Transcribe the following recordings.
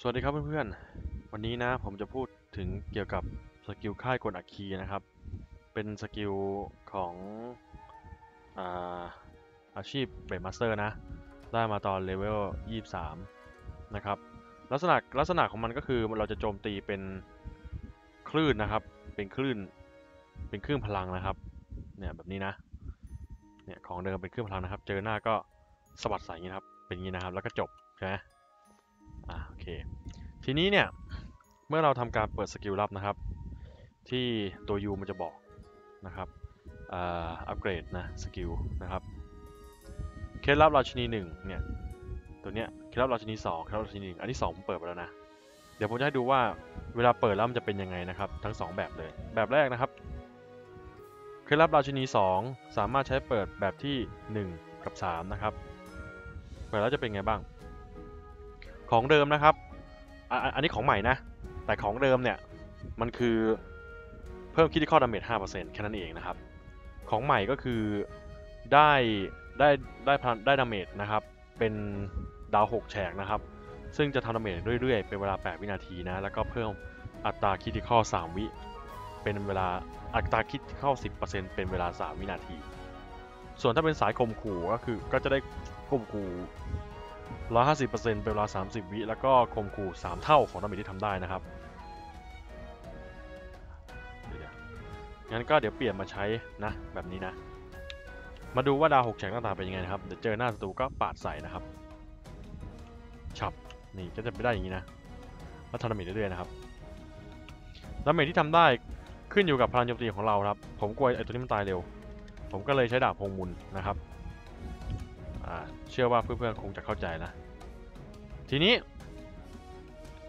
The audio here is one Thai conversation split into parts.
สวัสดีครับเพื่อนๆ วันนี้นะผมจะพูดถึงเกี่ยวกับสกิลค่ายกลอัคคีนะครับ เป็นสกิลของอาอาชีพเบรมาสเตอร์นะ ได้มาตอนเลเวล 23 นะครับ ลักษณะลักษณะของมันก็คือเราจะโจมตีเป็นคลื่นนะครับ เป็นคลื่น เป็นคลื่นพลังนะครับ เนี่ยแบบนี้นะ เนี่ยของเดิมเป็นคลื่นพลังนะครับ เจอหน้าก็สะบัดใส่อย่างนี้นะครับ เป็นอย่างนี้นะครับ แล้วก็จบใช่ไหม ทีนี้เนี่ย เมื่อเราทำการเปิดสกิลลับนะครับ ที่ตัว U มันจะบอกนะครับอัปเกรดนะสกิลนะครับเคล็ดลับราชินีหนึ่งเนี่ยตัวเนี้ยเคล็ดลับราชินีสองเคล็ดลับราชินีหนึ่งอันที่สองผมเปิดไปแล้วนะเดี๋ยวผมจะให้ดูว่าเวลาเปิดแล้วมันจะเป็นยังไงนะครับทั้งสองแบบเลย แบบแรกนะครับเคล็ดลับราชินีสองสามารถใช้เปิดแบบที่หนึ่งกับสามนะครับ เปิดแล้วจะเป็นไงบ้าง ของเดิมนะครับอันนี้ของใหม่นะ แต่ของเดิมเนี่ย มันคือเพิ่มคิดที่ข้อดาเมจ5%แค่นั้นเองนะครับ ของใหม่ก็คือได้ได้ได้พลังได้ดาเมจนะครับ เป็นดาว 6 แฉกนะครับ ซึ่งจะทำดาเมจเรื่อยๆ เป็นเวลา 8 วินาทีนะ แล้วก็เพิ่มอัตราคิดที่ข้อ3วิ เป็นเวลาอัตราคิดที่ข้อ10%เป็นเวลา 3 วินาที ส่วนถ้าเป็นสายข่มขู่ก็คือก็จะได้ข่มขู่ 150%เป็นเวลา 30 วิแล้วก็ข่มขู่ 3 เท่าของดาเมจที่ทำได้นะครับงั้นก็เดี๋ยวเปลี่ยนมาใช้นะแบบนี้นะ มาดูว่าดาวหกแฉกหน้าตาเป็นยังไงนะครับ เดี๋ยวเจอหน้าศัตรูก็ปาดใส่นะครับ ฉับ นี่ก็จะไปได้อย่างนี้นะ แล้วทำดาเมจเรื่อยๆนะครับดาเมจที่ทำได้ขึ้นอยู่กับพลังโจมตีของเราครับ ผมกลัวไอ้ตัวนี้มันตายเร็ว ผมก็เลยใช้ดาบพงมุนนะครับ เชื่อว่าเพื่อนๆคงจะเข้าใจนะ ทีนี้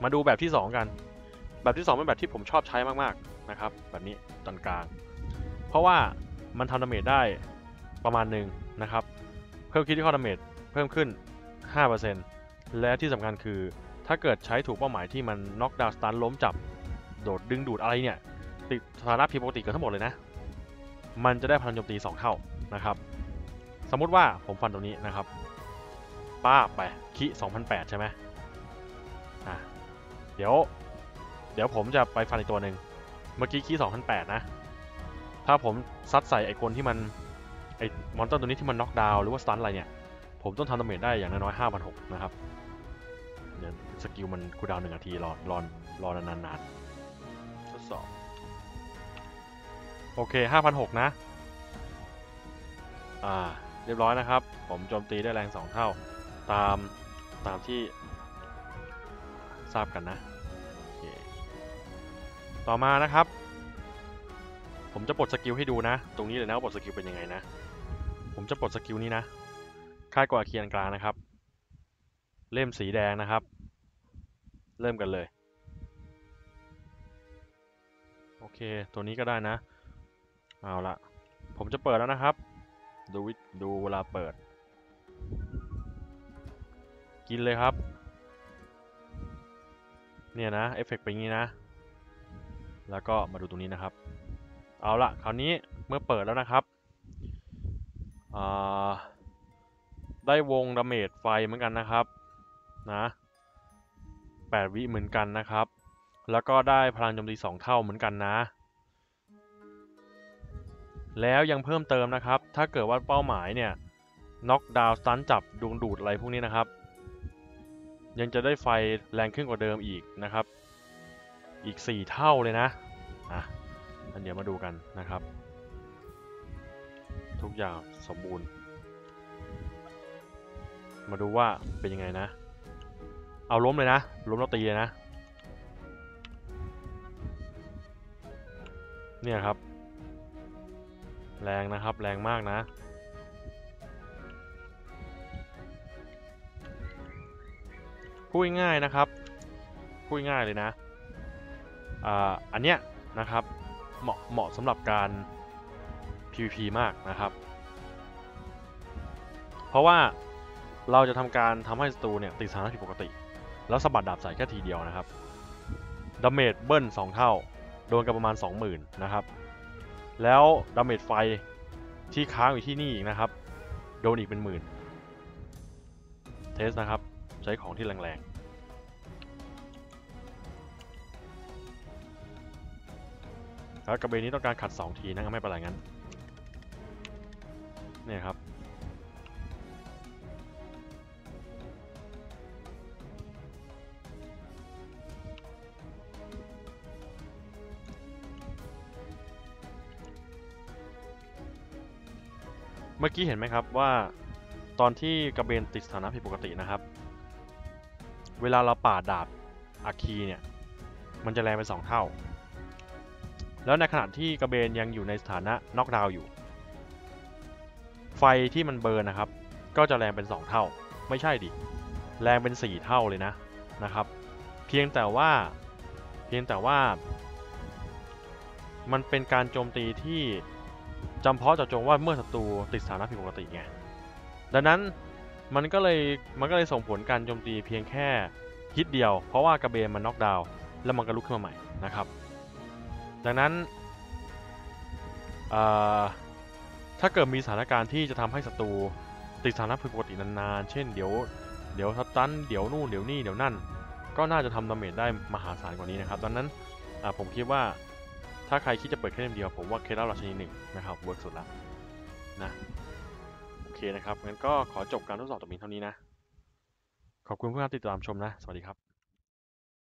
มาดูแบบที่ 2 กัน แบบที่ 2 เป็นแบบที่ผมชอบใช้มากๆนะครับ แบบนี้ตอนกลาง เพราะว่ามันทำดาเมจได้ประมาณหนึ่งนะครับ เพิ่มคิดที่ข้อดาเมจเพิ่มขึ้น 5%และที่สำคัญคือถ้าเกิดใช้ถูกเป้าหมายที่มันน็อกดาวน์สตันล้มจับโดดดึงดูดอะไรเนี่ยติดสถานะผิดปกติเกันทั้งหมดเลยนะ มันจะได้พลังโจมตี 2 เท่านะครับ สมมติว่าผมฟันตรงนี้นะครับ ป้าไปคิ2008 ใช่ไหมอะเดี๋ยว เดี๋ยวผมจะไปฟันอีกตัวหนึ่งเมื่อกี้คิ2008 นะ ถ้าผมซัดใส่ไอ้คนที่มัน ไอ้มอนเตอร์ตัวนี้ที่มันน็อกดาวน์หรือว่าสตันอะไรเนี่ย ผมต้องทำดาเมจได้อย่างน้อยๆ5,600 นะครับเดี๋ยวสกิลมันคูดาวน์หนึ่งนาทีรอรอรอนานๆทดสอบโอเค 5,600 นะ อ่า รียบร้อยนะครับ ผมโจมตีได้แรง 2 เท่า ตามตามที่ทราบกันนะ ต่อมานะครับ ผมจะปลดสกิลให้ดูนะ ตรงนี้เลยนะปลดสกิลเป็นยังไงนะ ผมจะปลดสกิลนี้นะ ค่ายกว่าเคียนกลางนะครับ เล่มสีแดงนะครับ เริ่มกันเลย โอเค ตัวนี้ก็ได้นะ เอาละผมจะเปิดแล้วนะครับ ดูวิดูเวลาเปิด กินเลยครับ เนี่ยนะเอฟเฟกต์เป็นอย่างนี้นะ แล้วก็มาดูตรงนี้นะครับ เอาละคราวนี้เมื่อเปิดแล้วนะครับอ่าได้วงดาเมจไฟเหมือนกันนะครับนะ8วิเหมือนกันนะครับ แล้วก็ได้พลังโจมตี2เท่าเหมือนกันนะ แล้วยังเพิ่มเติมนะครับ ถ้าเกิดว่าเป้าหมายเนี่ยน็อกดาวน์สตันจับดวงดูดอะไรพวกนี้นะครับ ยังจะได้ไฟแรงขึ้นกว่าเดิมอีกนะครับ อีก 4 เท่าเลยนะอะอันเดี๋ยวมาดูกันนะครับ ทุกอย่างสมบูรณ์ มาดูว่าเป็นยังไงนะ เอาล้มเลยนะล้มแล้วตีเลยนะ เนี่ยครับ แรงนะครับ แรงมากนะ พูดง่ายนะครับ พูดง่ายเลยนะ อ่า อันเนี้ยนะครับ เหมาะเหมาะสำหรับการ PVP มากนะครับ เพราะว่าเราจะทำการทำให้ศัตรูเนี่ยติดสถานะผิดปกติ แล้วสะบัดดาบใส่แค่ทีเดียวนะครับดาเมจเบิ้ล2เท่า โดนกันประมาณ 20,000 นะครับ แล้วดาเมจไฟที่ค้างอยู่ที่นี่อีกนะครับ โดนอีกเป็นหมื่น เทสนะครับ ใช้ของที่แรงๆแล้วกระเบนนี้ต้องการขัด 2 ทีนะไม่เป็นไรงั้น เนี่ยครับ เมื่อกี้เห็นไหมครับว่าตอนที่กระเบนติดสถานะผิดปกตินะครับ เวลาเราปาดดาบอาคีเนี่ยมันจะแรงเป็นสองเท่า แล้วในขณะที่กระเบนยังอยู่ในสถานะน็อกดาวอยู่ ไฟที่มันเบิร์นนะครับ ก็จะแรงเป็น 2 เท่า ไม่ใช่ดิ แรงเป็น 4 เท่าเลยนะนะครับ เพียงแต่ว่าเพียงแต่ว่า มันเป็นการโจมตีที่ จำเพาะเจาะจงว่าเมื่อศัตรูติดสถานะผิดปกติไง ดังนั้นมันก็เลยมันก็เลยส่งผลการโจมตีเพียงแค่ฮิตเดียว เพราะว่ากระเบนมันน็อกดาวน์แล้วมันก็ลุกขึ้นมาใหม่นะครับ ดังนั้นถ้าเกิดมีสถานการณ์ที่จะทำให้ศัตรูติดสถานะผิดปกตินานๆ เช่นเดี๋ยวเดี๋ยวสตันเดี๋ยวนู่นเดี๋ยวนี่เดี๋ยวนั่น ก็น่าจะทำดาเมจได้มหาศาลกว่านี้นะครับ ดังนั้นผมคิดว่า ถ้าใครคิดจะเปิดแค่เล่มเดียว ผมว่าเคล่าราชนีหนึ่งนะครับเวิร์กสุดละนะโอเคนะครับงั้นก็ขอจบการทดสอบตรงนี้เท่านี้นะ ขอบคุณเพื่อนที่ติดตามชมนะ สวัสดีครับ